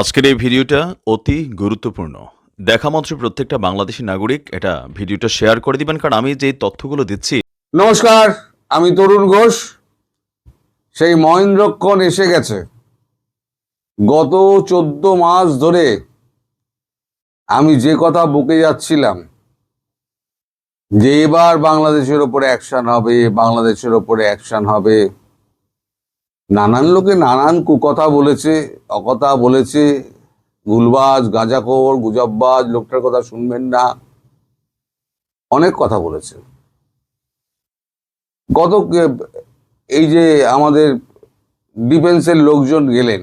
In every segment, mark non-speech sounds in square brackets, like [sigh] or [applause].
আজকের এই ভিডিওটা অতি গুরুত্বপূর্ণ। দেখা মাত্র প্রত্যেকটা বাংলাদেশি নাগরিক এটা ভিডিওটা শেয়ার করে দিবেন, কারণ আমি যে তথ্যগুলো দিচ্ছি নমস্কার, আমি তরুণ ঘোষ। সেই মহেন্দ্রক্ষণ এসে গেছে। গত চোদ্দ মাস ধরে আমি যে কথা বকে যাচ্ছিলাম, যে এবার বাংলাদেশের ওপরে অ্যাকশন হবে, বাংলাদেশের ওপরে অ্যাকশন হবে নানান লোকে নানান কুকথা বলেছে, অকথা বলেছে, গুলবাজ, গাঁজাখোর, গুজববাজ, লোকটার কথা শুনবেন না। অনেক কথা বলেছে। গত এই যে আমাদের ডিফেন্সের লোকজন গেলেন,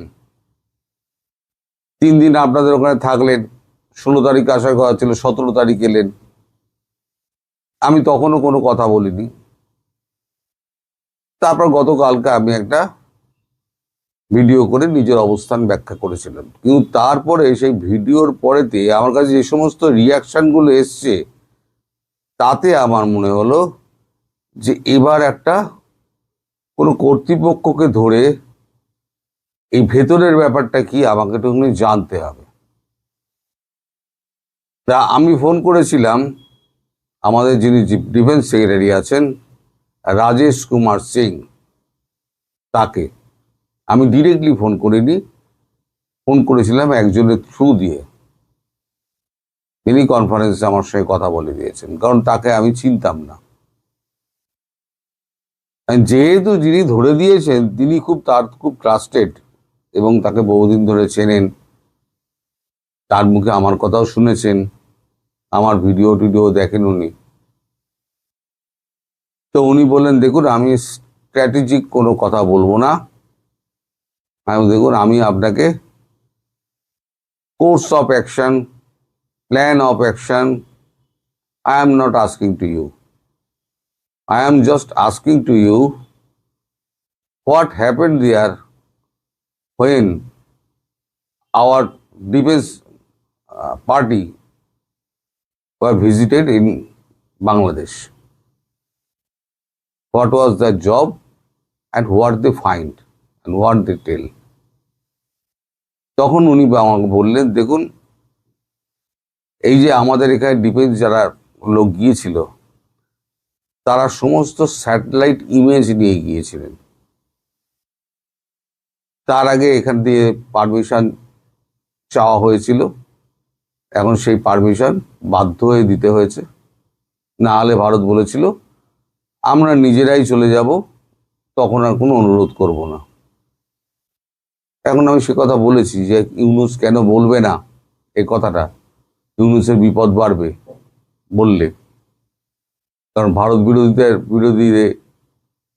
তিন দিন আপনাদের ওখানে থাকলেন, ষোলো তারিখ আসার কথা ছিল সতেরো তারিখ এলেন। আমি তখনও কোনো কথা বলিনি। তারপর গতকালকে আমি একটা ভিডিও করে নিজের অবস্থান ব্যাখ্যা করেছিলাম কিন্তু তারপরে সেই ভিডিওর পরেতে আমার কাছে যে সমস্ত রিয়াকশানগুলো এসছে, তাতে আমার মনে হলো যে এবার একটা কোনো কর্তৃপক্ষকে ধরে এই ভেতরের ব্যাপারটা কি আমাকে একটুখানি জানতে হবে। তা আমি ফোন করেছিলাম, আমাদের যিনি ডিফেন্স সেক্রেটারি আছেন, রাজেশ কুমার সিং, তাকে। আমি ডিরেক্টলি ফোন করিনি। ফোন করেছিলাম একজনের থ্রু দিয়ে। তিনি কনফারেন্সে আমার সঙ্গে কথা বলে দিয়েছেন, কারণ তাকে আমি চিনতাম না। যেহেতু যিনি ধরে দিয়েছেন, তিনি খুব তার, খুব ট্রাস্টেড এবং তাকে বহুদিন ধরে চেনেন। তার মুখে আমার কথাও শুনেছেন, আমার ভিডিও টিডিও দেখেন উনি। তো উনি বললেন, দেখুন, আমি স্ট্র্যাটেজিক কোনো কথা বলব না। দেখুন আমি আপনাকে course of action plan of action I am not asking to you am just asking to you what happened there when our defense uh, party were visited in Bangladesh. What was their job and what they find and what they tell. তখন উনি আমাকে বললেন, দেখুন, এই যে আমাদের এখানে defence যারা লোক গিয়েছিল, তারা সমস্ত স্যাটেলাইট ইমেজ নিয়ে গিয়েছিলেন। তার আগে এখান দিয়ে পারমিশন চাওয়া হয়েছিল। এখন সেই পারমিশন বাধ্য হয়ে দিতে হয়েছে। না হলে ভারত বলেছিল, আমরা নিজেরাই চলে যাব, তখন আর কোনো অনুরোধ করব না। এখন আমি সে কথা বলেছি যে ইউনুস কেন বলবে না এই কথাটা? ইউনুসের বিপদ বাড়বে বললে। কারণ ভারত বিরোধীদের বিরোধীদের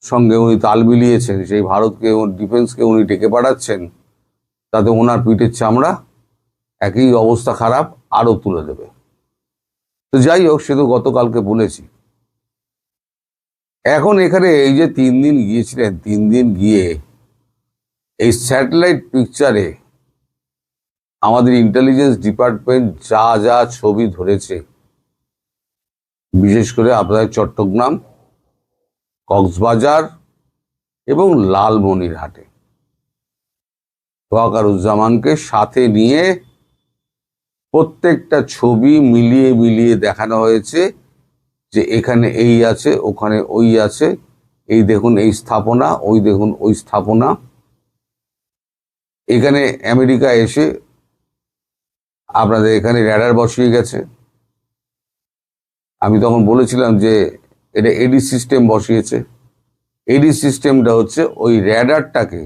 সঙ্গে উনি তাল মিলিয়েছেন, সেই ভারতকে, ডিফেন্সকে উনি ডেকে পাঠাচ্ছেন, তাতে ওনার পিঠের চামড়া একই অবস্থা খারাপ আরও তুলে দেবে। তো যাই হোক, সে তো গতকালকে বলেছি। এখন এখানে এই যে তিন দিন গিয়েছিলেন, তিন দিন গিয়ে এই স্যাটেলাইট পিকচারে আমাদের ইন্টেলিজেন্স ডিপার্টমেন্ট যা যা ছবি ধরেছে, বিশেষ করে আপনাদের চট্টগ্রাম, কক্সবাজার এবং লালমনিরহাটে। ওয়াকারুজ্জামানকে সাথে নিয়ে প্রত্যেকটা ছবি মিলিয়ে মিলিয়ে দেখানো হয়েছে যে এখানে এই আছে, ওখানে ওই আছে, এই দেখুন এই স্থাপনা, ওই দেখুন ওই স্থাপনা। এখানে আমেরিকা এসে আপনাদের এখানে র্যাডার বসিয়ে গেছে। আমি তখন বলেছিলাম যে এটা এডি সিস্টেম বসিয়েছে। এডি সিস্টেমটা হচ্ছে ওই র্যাডারটাকে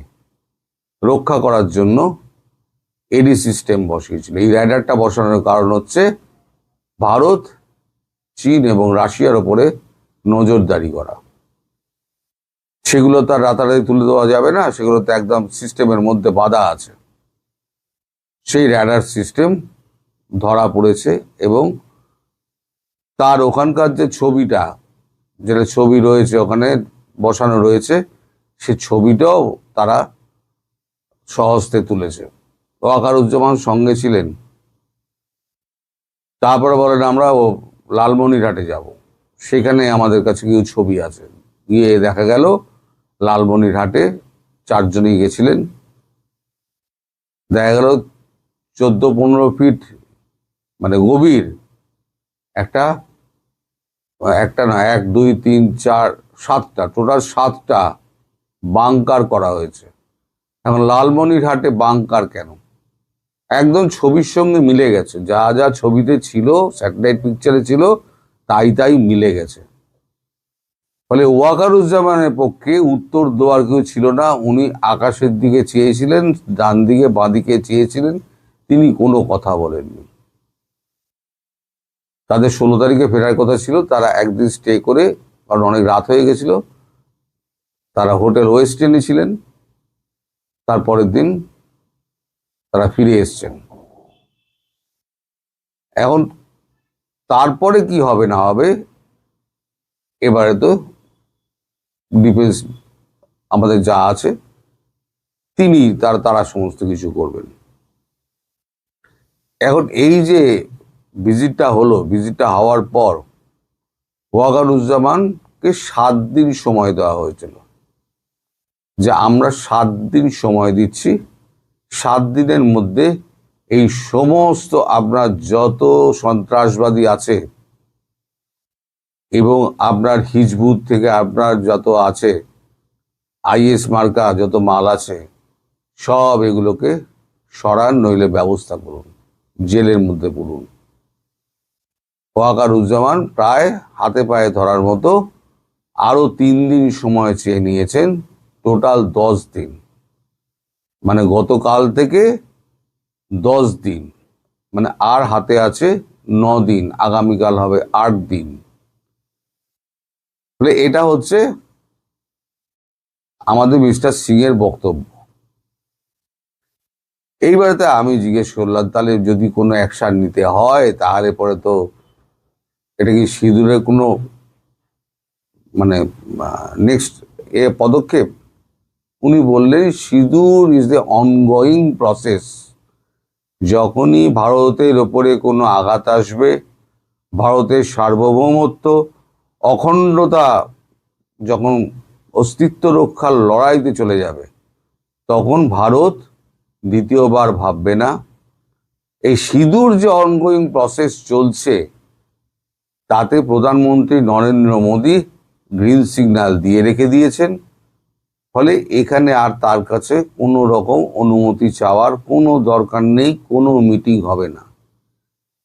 রক্ষা করার জন্য এডি সিস্টেম বসিয়েছিল। এই র্যাডারটা বসানোর কারণ হচ্ছে ভারত, চীন এবং রাশিয়ার ওপরে নজরদারি করা। সেগুলো তার রাতারাতি তুলে দেওয়া যাবে না, সেগুলো তো একদম সিস্টেমের মধ্যে বাধা আছে। সেই র্যাডার সিস্টেম ধরা পড়েছে এবং তার ওখানকার যে ছবিটা, যেটা ছবি রয়েছে ওখানে বসানো রয়েছে, সে ছবিটাও তারা সহস্তে তুলেছে। ওয়াকারুজ্জামান সঙ্গে ছিলেন। তারপরে বলেন, আমরা ও লালমনিরহাটে যাব। সেখানে আমাদের কাছে কিছু ছবি আছে। গিয়ে দেখা গেল লালমনিরহাটে চারজনই গেছিলেন। দেখা গেল চোদ্দ পনেরো ফিট মানে গভীর একটা একটা না, এক, দুই, তিন, চার, সাতটা, টোটাল সাতটা বাংকার করা হয়েছে। এখন লালমনিরহাটে বাংকার কেন? একদম ছবির সঙ্গে মিলে গেছে। যা যা ছবিতে ছিল, স্যাটেলাইট পিকচারে ছিল, তাই তাই মিলে গেছে। ফলে ওয়াকারুজ্জামানের পক্ষে উত্তর দেওয়ার কেউ ছিল না। উনি আকাশের দিকে চেয়েছিলেন, ডান দিকে বাঁ দিকে চেয়েছিলেন, তিনি কোনো কথা বলেননি। তাদের ষোলো তারিখে ফেরার কথা ছিল, তারা একদিন স্টে করে, কারণ অনেক রাত হয়ে গেছিল, তারা হোটেল ওয়েস্টেনে ছিলেন। তারপরের দিন তারা ফিরে এসছেন। এখন তারপরে কি হবে না হবে, এবারে তো ডিফেন্স আমাদের যা আছে, তিনি তার, তারা সমস্ত কিছু করবেন। এখন এই যে ভিজিটটা হলো ভিজিটটা হওয়ার পর ওয়াগারুজ্জামানকে সাত দিন সময় দেওয়া হয়েছিল। যে আমরা সাত দিন সময় দিচ্ছি, সাত দিনের মধ্যে এই সমস্ত আপনার যত সন্ত্রাসবাদী আছে এবং আপনার হিজবুত থেকে আপনার যত আছে, আইএস মার্কা, যত মাল আছে, সব এগুলোকে সরান, নইলে ব্যবস্থা করুন, জেলের মধ্যে পড়ুন। ওয়াকারুজ্জামান প্রায় হাতে পায়ে ধরার মতো আরও তিন দিন সময় চেয়ে নিয়েছেন, টোটাল দশ দিন। মানে গতকাল থেকে দশ দিন মানে আর হাতে আছে ন দিন, আগামীকাল হবে আট দিন। ফলে এটা হচ্ছে আমাদের মিস্টার সিং এর বক্তব্য। এইবারেতে আমি জিজ্ঞেস করলাম, তাহলে যদি কোনো অ্যাকশন নিতে হয়, তাহলে পরে তো এটা কি সিঁদুরের কোনো মানে নেক্সট এ পদক্ষেপ? উনি বললেন, সিঁদুর ইজ দ্য অনগোয়িং প্রসেস যখনই ভারতের ওপরে কোনো আঘাত আসবে, ভারতের সার্বভৌমত্ব অখণ্ডতা যখন অস্তিত্ব রক্ষার লড়াইতে চলে যাবে, তখন ভারত দ্বিতীয়বার ভাববে না। এই সিঁদুর যে অনগোয়িং প্রসেস চলছে, তাতে প্রধানমন্ত্রী নরেন্দ্র মোদী গ্রিন সিগন্যাল দিয়ে রেখে দিয়েছেন। ফলে এখানে আর তার কাছে কোনো রকম অনুমতি চাওয়ার কোনো দরকার নেই, কোনো মিটিং হবে না।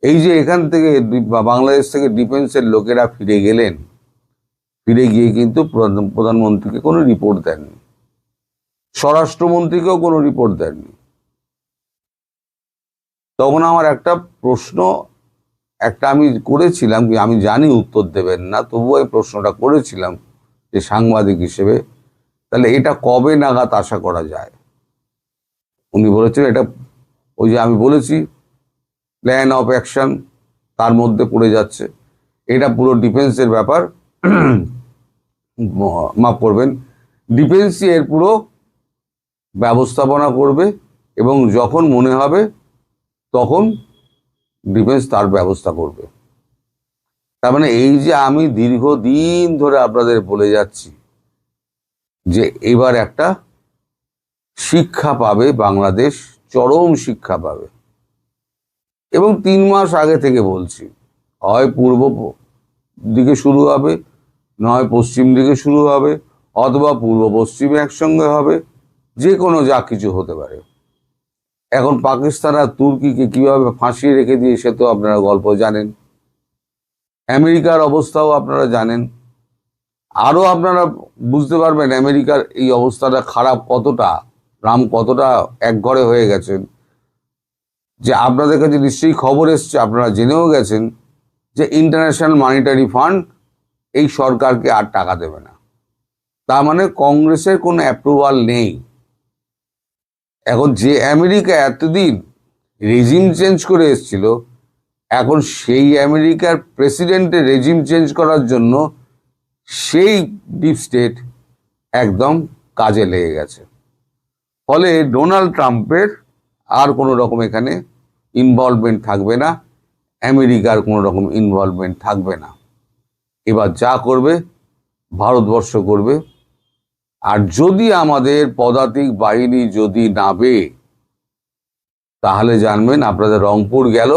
এই যে এখান থেকে বাংলাদেশ থেকে ডিফেন্সের লোকেরা ফিরে গেলেন, ফিরে গিয়ে কিন্তু প্রধান- প্রধানমন্ত্রীকে কোনো রিপোর্ট দেননি। স্বরাষ্ট্রমন্ত্রীকেও কোনো রিপোর্ট দেননি। তখন আমার একটা প্রশ্ন, একটা আমি করেছিলাম কি, আমি জানি উত্তর দেবেন না, তবুও এই প্রশ্নটা করেছিলাম যে সাংবাদিক হিসেবে, তাহলে এটা কবে নাগাদ আশা করা যায়? উনি বলেছেন এটা ওই যে আমি বলেছি প্ল্যান অফ অ্যাকশন তার মধ্যে পড়ে যাচ্ছে। এটা পুরো ডিফেন্সের ব্যাপার। [clears throat] মাফ করবেন। ডিফেন্সই এর পুরো ব্যবস্থাপনা করবে এবং যখন মনে হবে তখন ডিফেন্স তার ব্যবস্থা করবে। তার মানে এই যে আমি দীর্ঘদিন ধরে আপনাদের বলে যাচ্ছি যে এবার একটা শিক্ষা পাবে বাংলাদেশ, চরম শিক্ষা পাবে। এবং তিন মাস আগে থেকে বলছি, হয় পূর্ব দিকে শুরু হবে, নয় পশ্চিম দিকে শুরু হবে, অথবা পূর্ব পশ্চিম একসঙ্গে হবে, যে কোনো যা কিছু হতে পারে। এখন পাকিস্তান আর তুর্কিকে কীভাবে ফাঁসিয়ে রেখে দিয়ে সে তো আপনারা গল্প জানেন। আমেরিকার অবস্থাও আপনারা জানেন। আরও আপনারা বুঝতে পারবেন আমেরিকার এই অবস্থাটা খারাপ কতটা, রাম কতটা একঘরে হয়ে গেছেন। যে আপনাদের কাছে নিশ্চয়ই খবর এসছে, আপনারা জেনেও গেছেন যে ইন্টারন্যাশনাল মানিটারি ফান্ড এই সরকারকে আর টাকা দেবে না। তার মানে কংগ্রেসের কোনো অ্যাপ্রুভাল নেই। এখন যে আমেরিকা এতদিন রেজিম চেঞ্জ করে এসেছিল, এখন সেই আমেরিকার প্রেসিডেন্টের রেজিম চেঞ্জ করার জন্য সেই ডিপ স্টেট একদম কাজে লেগে গেছে। ফলে ডোনাল্ড ট্রাম্পের আর কোনো রকম এখানে ইনভলভমেন্ট থাকবে না। আমেরিকার কোনো রকম ইনভলভমেন্ট থাকবে না। এবার যা করবে, ভারতবর্ষ করবে। আর যদি আমাদের পদাতিক বাহিনী যদি নাবে তাহলে জানবেন আপনাদের রংপুর গেল,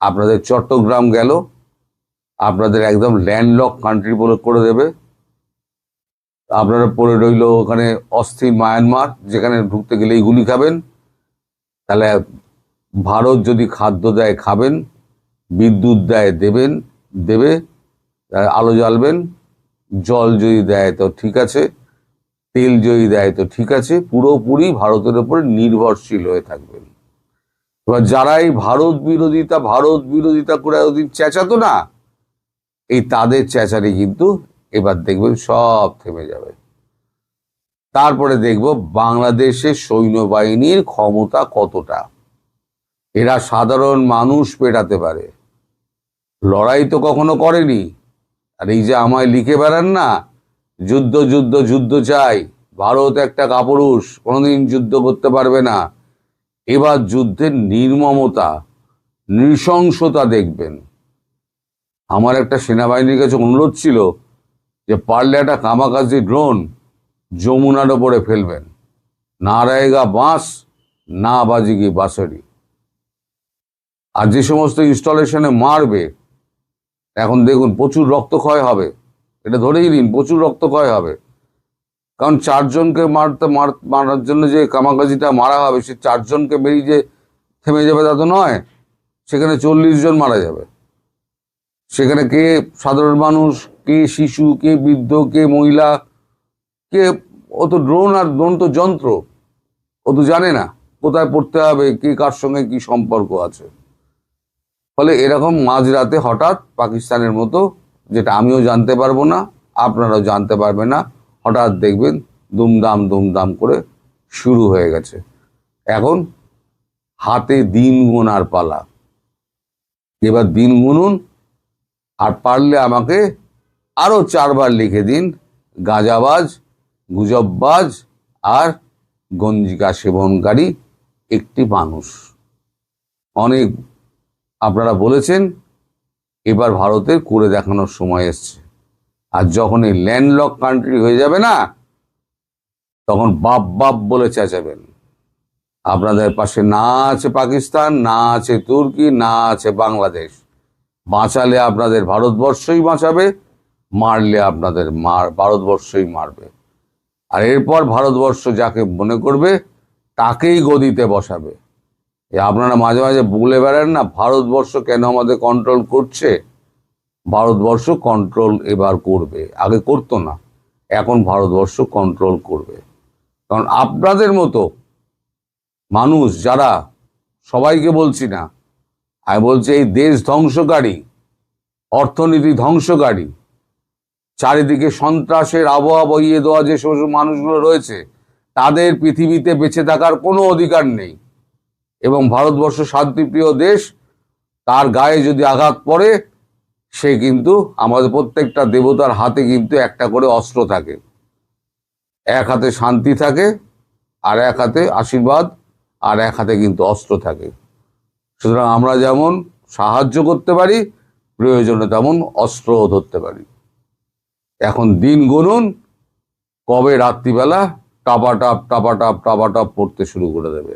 আপনাদের চট্টগ্রাম গেল, আপনাদের একদম ল্যান্ডলক কান্ট্রি বলে করে দেবে। আপনারা পড়ে রইল ওখানে অস্থির মায়ানমার, যেখানে ঢুকতে গেলেই গুলি খাবেন। তাহলে ভারত যদি খাদ্য দেয় খাবেন, বিদ্যুৎ দেয় দেবেন, দেবে আলো জ্বালবেন, জল যদি দেয় তো ঠিক আছে, তেল যদি দেয় তো ঠিক আছে, পুরোপুরি ভারতের উপরে নির্ভরশীল হয়ে থাকবেন। এবার যারা এই ভারত বিরোধিতা ভারত বিরোধিতা করে ওদিন চেঁচাতো না, এই তাদের চেঁচারি কিন্তু এবার দেখবেন সব থেমে যাবে। তারপরে দেখব বাংলাদেশের সৈন্যবাহিনীর ক্ষমতা কতটা। এরা সাধারণ মানুষ পেটাতে পারে। লড়াই তো কখনো করেনি। আর এই যে আমায় লিখে বেড়ান না, যুদ্ধ যুদ্ধ যুদ্ধ চাই। ভারত একটা কাপুরুষ, কোনোদিন যুদ্ধ করতে পারবে না। এবার যুদ্ধের নির্মমতা, নৃশংসতা দেখবেন। আমার একটা সেনাবাহিনীর কাছে অনুরোধ ছিল যে পারলে একটা কামাকাজি ড্রোন যমুনার ওপরে ফেলবেন। না রায়গা বাঁশ, না বাজিগি বাঁশারি আর যে সমস্ত ইনস্টলেশনে মারবে, এখন দেখুন প্রচুর রক্তক্ষয় হবে। এটা ধরেই নিন, প্রচুর রক্তক্ষয় হবে। কারণ চারজনকে মারতে, মার- মারার জন্য যে কামাকাজিটা মারা হবে, সে চারজনকে বেরিয়ে যে থেমে যাবে তা তো নয়, সেখানে চল্লিশ জন মারা যাবে। সেখানে কে সাধারণ মানুষ, কে শিশু, কে বৃদ্ধ, কে মহিলা, কে, ও তো ড্রোন আর ড্রোন তো যন্ত্র, ও তো জানে না কোথায় পড়তে হবে, কে কার সঙ্গে কি সম্পর্ক আছে। ফলে এরকম মাঝরাতে হঠাৎ পাকিস্তানের মতো, যেটা আমিও জানতে পারব না, আপনারাও জানতে পারবেন না, হঠাৎ দেখবেন দুমদাম দুমদাম করে শুরু হয়ে গেছে। এখন হাতে দিন গোনার পালা। এবার দিন গুনুন, আর পারলে আমাকে আরও চারবার লিখে দিন, গাঁজাবাজ, গুজববাজ, আর গঞ্জিকা সেবনকারী একটি মানুষ। অনেক আপনারা বলেছেন, এবার ভারতের করে দেখানোর সময় এসছে। আর যখন এই ল্যান্ডলক কান্ট্রি হয়ে যাবে না, তখন বাপ বাপ বলে চেঁচাবেন। আপনাদের পাশে না আছে পাকিস্তান, না আছে তুর্কি, না আছে বাংলাদেশ। বাঁচালে আপনাদের ভারতবর্ষই বাঁচাবে, মারলে আপনাদের মার, ভারতবর্ষই মারবে। আর এরপর ভারতবর্ষ যাকে মনে করবে, তাকেই গদিতে বসাবে। আপনারা মাঝে মাঝে বলে বেড়ান না, ভারতবর্ষ কেন আমাদের কন্ট্রোল করছে? ভারতবর্ষ কন্ট্রোল এবার করবে। আগে করতো না, এখন ভারতবর্ষ কন্ট্রোল করবে। কারণ আপনাদের মতো মানুষ যারা, সবাইকে বলছি না, আমি বলছি এই দেশ ধ্বংসকারী, অর্থনীতি ধ্বংসকারী, চারিদিকে সন্ত্রাসের আবহাওয়া বইয়ে দেওয়া যে সমস্ত মানুষগুলো রয়েছে, তাদের পৃথিবীতে বেঁচে থাকার কোনো অধিকার নেই। এবং ভারতবর্ষ শান্তিপ্রিয় দেশ, তার গায়ে যদি আঘাত পড়ে, সে কিন্তু আমাদের প্রত্যেকটা দেবতার হাতে কিন্তু একটা করে অস্ত্র থাকে। এক হাতে শান্তি থাকে, আর এক হাতে আশীর্বাদ, আর এক হাতে কিন্তু অস্ত্র থাকে। সুতরাং আমরা যেমন সাহায্য করতে পারি, প্রয়োজনে তেমন অস্ত্রও ধরতে পারি। এখন দিন গুনুন কবে রাত্রিবেলা টাপাটাপ টাপাটাপ টাপাটাপ পড়তে শুরু করে দেবে।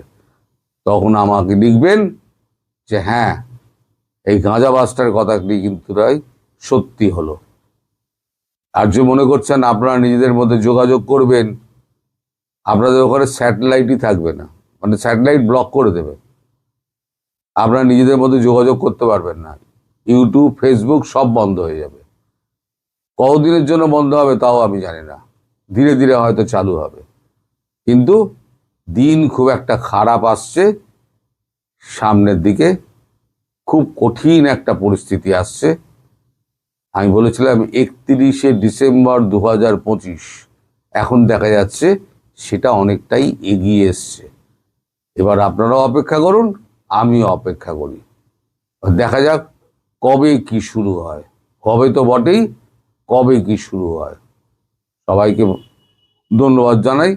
তখন আমাকে লিখবেন যে হ্যাঁ এই গাঁজা বাসটার কথাটি কিন্তু তাই সত্যি হলো। আর যে মনে করছেন আপনারা নিজেদের মধ্যে যোগাযোগ করবেন। আপনাদের ওখানে স্যাটেলাইটই থাকবে না। মানে স্যাটেলাইট ব্লক করে দেবে। আপনারা নিজেদের মধ্যে যোগাযোগ করতে পারবেন না। ইউটিউব, ফেসবুক সব বন্ধ হয়ে যাবে। কতদিনের জন্য বন্ধ হবে তাও আমি জানি না। ধীরে ধীরে হয়তো চালু হবে। কিন্তু দিন খুব একটা খারাপ আসছে, সামনের দিকে খুব কঠিন একটা পরিস্থিতি আসছে। আমি বলেছিলাম একত্রিশে ডিসেম্বর দু হাজার পঁচিশ। এখন দেখা যাচ্ছে সেটা অনেকটাই এগিয়ে এসছে। এবার আপনারাও অপেক্ষা করুন, আমিও অপেক্ষা করি। দেখা যাক কবে কি শুরু হয়। কবে তো বটেই, কবে কি শুরু হয়। সবাইকে ধন্যবাদ জানাই।